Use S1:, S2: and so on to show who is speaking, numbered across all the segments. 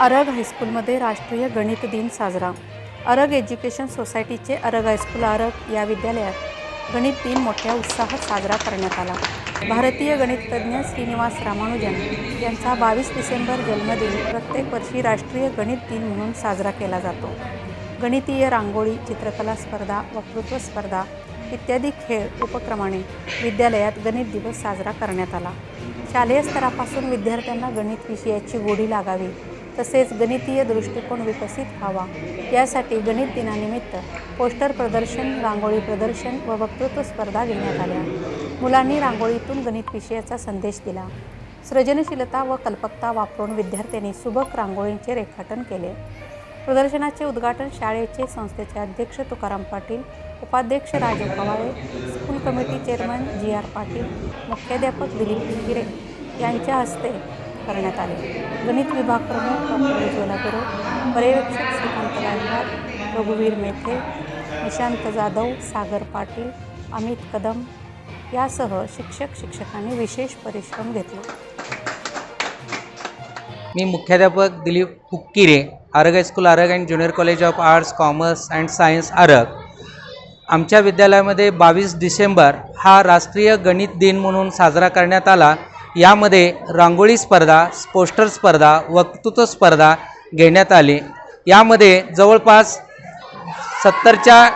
S1: अरग हायस्कूलमध्ये राष्ट्रीय गणित दिन साजरा. अरग एज्युकेशन सोसायटीचे अरग हायस्कूल अरग या विद्यालयात गणित दिन मोठ्या उत्साहात साजरा करण्यात आला. भारतीय गणिततज्ञ श्रीनिवास रामानुजन यांचा बावीस डिसेंबर जन्मदिन प्रत्येक वर्षी राष्ट्रीय गणित दिन म्हणून साजरा केला जातो. गणितीय रांगोळी चित्रकला स्पर्धा वक्तृत्व स्पर्धा इत्यादी खेळ उपक्रमाने विद्यालयात गणित दिवस साजरा करण्यात आला. शालेय स्तरापासून विद्यार्थ्यांना गणित विषयाची गोडी लागावी तसेच गणितीय दृष्टिकोन विकसित व्हावा. यासाठी गणित दिनानिमित्त पोस्टर प्रदर्शन रांगोळी प्रदर्शन व वक्तृत्व स्पर्धा घेण्यात आल्या. मुलांनी रांगोळीतून गणित विषयाचा संदेश दिला. सृजनशीलता व कल्पकता वापरून विद्यार्थ्यांनी सुबक रांगोळींचे रेखाटन केले. प्रदर्शनाचे उद्घाटन शाळेचे संस्थेचे अध्यक्ष तुकाराम पाटील उपाध्यक्ष Raju Kawale school committee chairman G R Patil मुख्याध्यापक दिलीप हिरे यांच्या हस्ते करण्यात आले. गणित विभाग प्रमुख डॉक्टर उज्ज्वला गुरु पर्यवेक्षक श्रीकांत गायकवाड रघुवीर मेथे निशांत जाधव सागर पाटील अमित कदम यासह शिक्षक शिक्षकांनी विशेष परिश्रम घेतले.
S2: मी मुख्याध्यापक Dilip Hukkire Arag high school Arag and junior college of arts commerce and science Arag. आमच्या विद्यालयामध्ये बावीस डिसेंबर हा राष्ट्रीय गणित दिन म्हणून साजरा करण्यात आला. यामध्ये रांगोळी स्पर्धा पोस्टर स्पर्धा वक्तृत्व स्पर्धा घेण्यात आली. यामध्ये जवळपास सत्तरच्या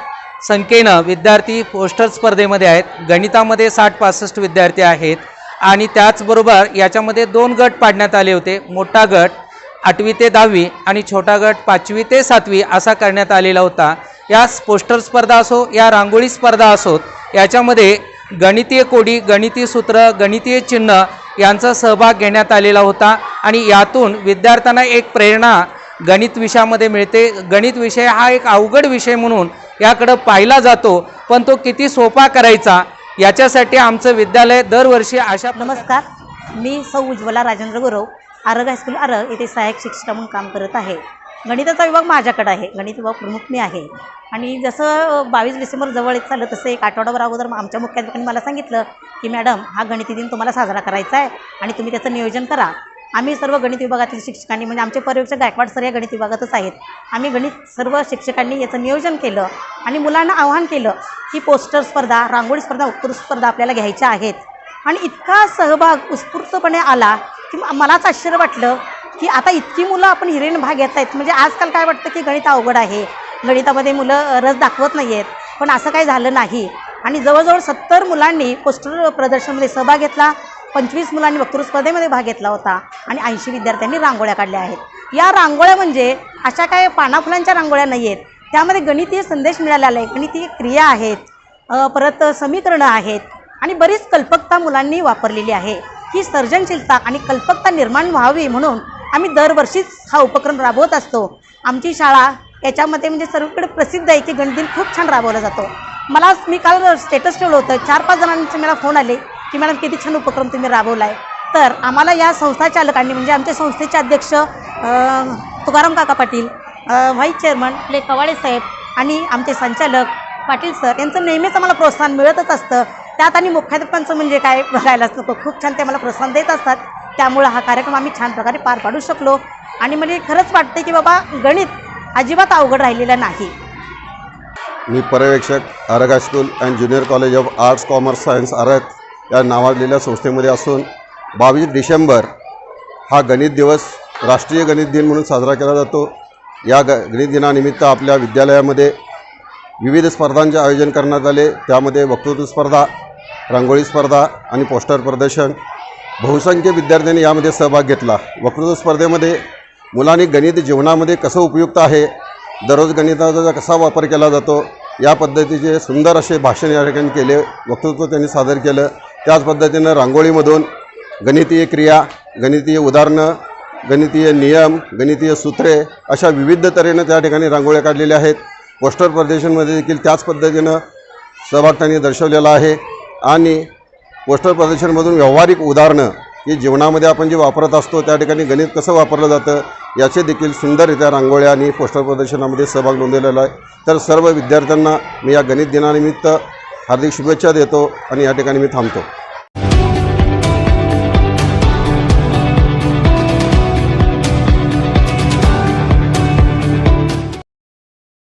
S2: संख्येनं विद्यार्थी पोस्टर स्पर्धेमध्ये आहेत. गणितामध्ये साठ पासष्ट विद्यार्थी आहेत आणि त्याचबरोबर याच्यामध्ये दोन गट पाडण्यात आले होते. मोठा गट आठवी ते दहावी आणि छोटा गट पाचवी ते सातवी असा करण्यात आलेला होता. या पोस्टर स्पर्धा असो या रांगोळी स्पर्धा असोत याच्यामध्ये गणितीय कोडी गणितीय सूत्र गणितीय चिन्ह यांचा सहभाग घेण्यात आलेला होता आणि यातून विद्यार्थ्यांना एक प्रेरणा गणित विषयामध्ये मिळते. गणित विषय हा एक अवघड विषय म्हणून याकडं पाहिला जातो पण तो किती सोपा करायचा याच्यासाठी आमचं विद्यालय दरवर्षी अशा
S3: नमस्कार. मी सौ उज्ज्वला राजेंद्र गुरव आरग हायस्कूल आरग येथे सहाय्यक शिक्षिका म्हणून काम करत आहे. गणिताचा विभाग माझ्याकडे आहे. गणित विभाग प्रमुख मी आहे. आणि जसं बावीस डिसेंबर जवळ येत चाललं तसं एक आठवडाभर अगोदर आमच्या मुख्याध्यापकांनी मला सांगितलं की मॅडम हा गणिती दिन तुम्हाला साजरा करायचा आहे आणि तुम्ही त्याचं नियोजन करा. आम्ही सर्व गणित विभागातील शिक्षकांनी म्हणजे आमचे पर्यवेक्षक गायकवाड सर या गणित विभागातच आहेत. आम्ही गणित सर्व शिक्षकांनी याचं नियोजन केलं आणि मुलांना आवाहन केलं की पोस्टर स्पर्धा रांगोळी स्पर्धा उत्कृष्ट स्पर्धा आपल्याला घ्यायच्या आहेत. आणि इतका सहभाग उत्स्फूर्तपणे आला की मलाच आश्चर्य वाटलं की आता इतकी मुलं आपण हिरेन भाग घेत आहेत. म्हणजे आजकाल काय वाटतं की गणित अवघड आहे? गणितामध्ये मुलं रस दाखवत नाही आहेत पण असं काही झालं नाही. आणि जवळजवळ सत्तर मुलांनी पोस्टर प्रदर्शनमध्ये सहभाग घेतला. पंचवीस मुलांनी वक्तृत्व स्पर्धेमध्ये भाग घेतला होता. आणि ऐंशी विद्यार्थ्यांनी रांगोळ्या काढल्या आहेत. या रांगोळ्या म्हणजे अशा काय पानाफुलांच्या रांगोळ्या नाही आहेत त्यामध्ये गणितीय संदेश मिळालेला आहे. गणितीय क्रिया आहेत. परत समीकरणं आहेत. आणि बरीच कल्पकता मुलांनी वापरलेली आहे. ही सर्जनशीलता आणि कल्पकता निर्माण व्हावी म्हणून आम्ही दरवर्षीच हा उपक्रम राबवत असतो. आमची शाळा याच्यामध्ये म्हणजे सर्वकडे प्रसिद्ध आहे की गणदिन खूप छान राबवला जातो. मला मी काल स्टेटस ठेवलं होतं. चार पाच जणांचे मला फोन आले की मॅडम किती छान उपक्रम तुम्ही राबवला आहे तर आम्हाला या संस्था चालकांनी म्हणजे आमच्या संस्थेचे अध्यक्ष तुकाराम काका पाटील व्हाईस चेअरमन आपले कवाडे साहेब आणि आमचे संचालक पाटील सर यांचं नेहमीच आम्हाला प्रोत्साहन मिळतच असतं. त्यात आणि मुख्याध्यापकांचं म्हणजे काय बघायलाच नको खूप छान ते मला प्रोत्साहन देत असतात. त्यामुळं हा कार्यक्रम आम्ही छान प्रकारे पार पाडू शकलो. आणि म्हणजे खरंच वाटते की बाबा गणित अजिबात अवघड राहिलेलं नाही.
S4: मी पर्यवेक्षक Arag high school and junior college of arts commerce science Arag या नावाजलेल्या संस्थेमध्ये असून बावीस डिसेंबर हा गणित दिवस राष्ट्रीय गणित दिन म्हणून साजरा केला जातो. या ग गणित दिनानिमित्त आपल्या विद्यालयामध्ये विविध स्पर्धांचे आयोजन करण्यात आले. त्यामध्ये वक्तृत्व स्पर्धा रांगोळी स्पर्धा आणि पोस्टर प्रदर्शन बहुसंख्य विद्यार्थ्यांनी यामध्ये सहभाग घेतला. वक्तृत्व स्पर्धेमध्ये मुलांनी गणित जीवनामध्ये कसं उपयुक्त आहे दररोज गणिताचा कसा वापर केला जातो या पद्धतीचे सुंदर असे भाषण या ठिकाणी केले वक्तृत्व त्यांनी सादर केलं. त्याच पद्धतीनं रांगोळीमधून गणितीय क्रिया गणितीय उदाहरणं गणितीय नियम गणितीय सूत्रे अशा विविध तऱ्हेनं त्या ठिकाणी रांगोळ्या काढलेल्या आहेत. पोस्टर प्रदर्शनमध्ये देखील त्याच पद्धतीनं सहभाग त्यांनी दर्शवलेला आहे. आणि पोस्टर प्रदर्शनमधून व्यावहारिक उदाहरणं की जीवनामध्ये आपण जे वापरत असतो त्या ठिकाणी गणित कसं वापरलं जातं याचे देखील सुंदररित्या रांगोळ्या आणि पोस्टर प्रदर्शनामध्ये सहभाग नोंदवलेला आहे. तर सर्व विद्यार्थ्यांना मी या गणित दिनानिमित्त हार्दिक शुभेच्छा देतो आणि या ठिकाणी मी थांबतो.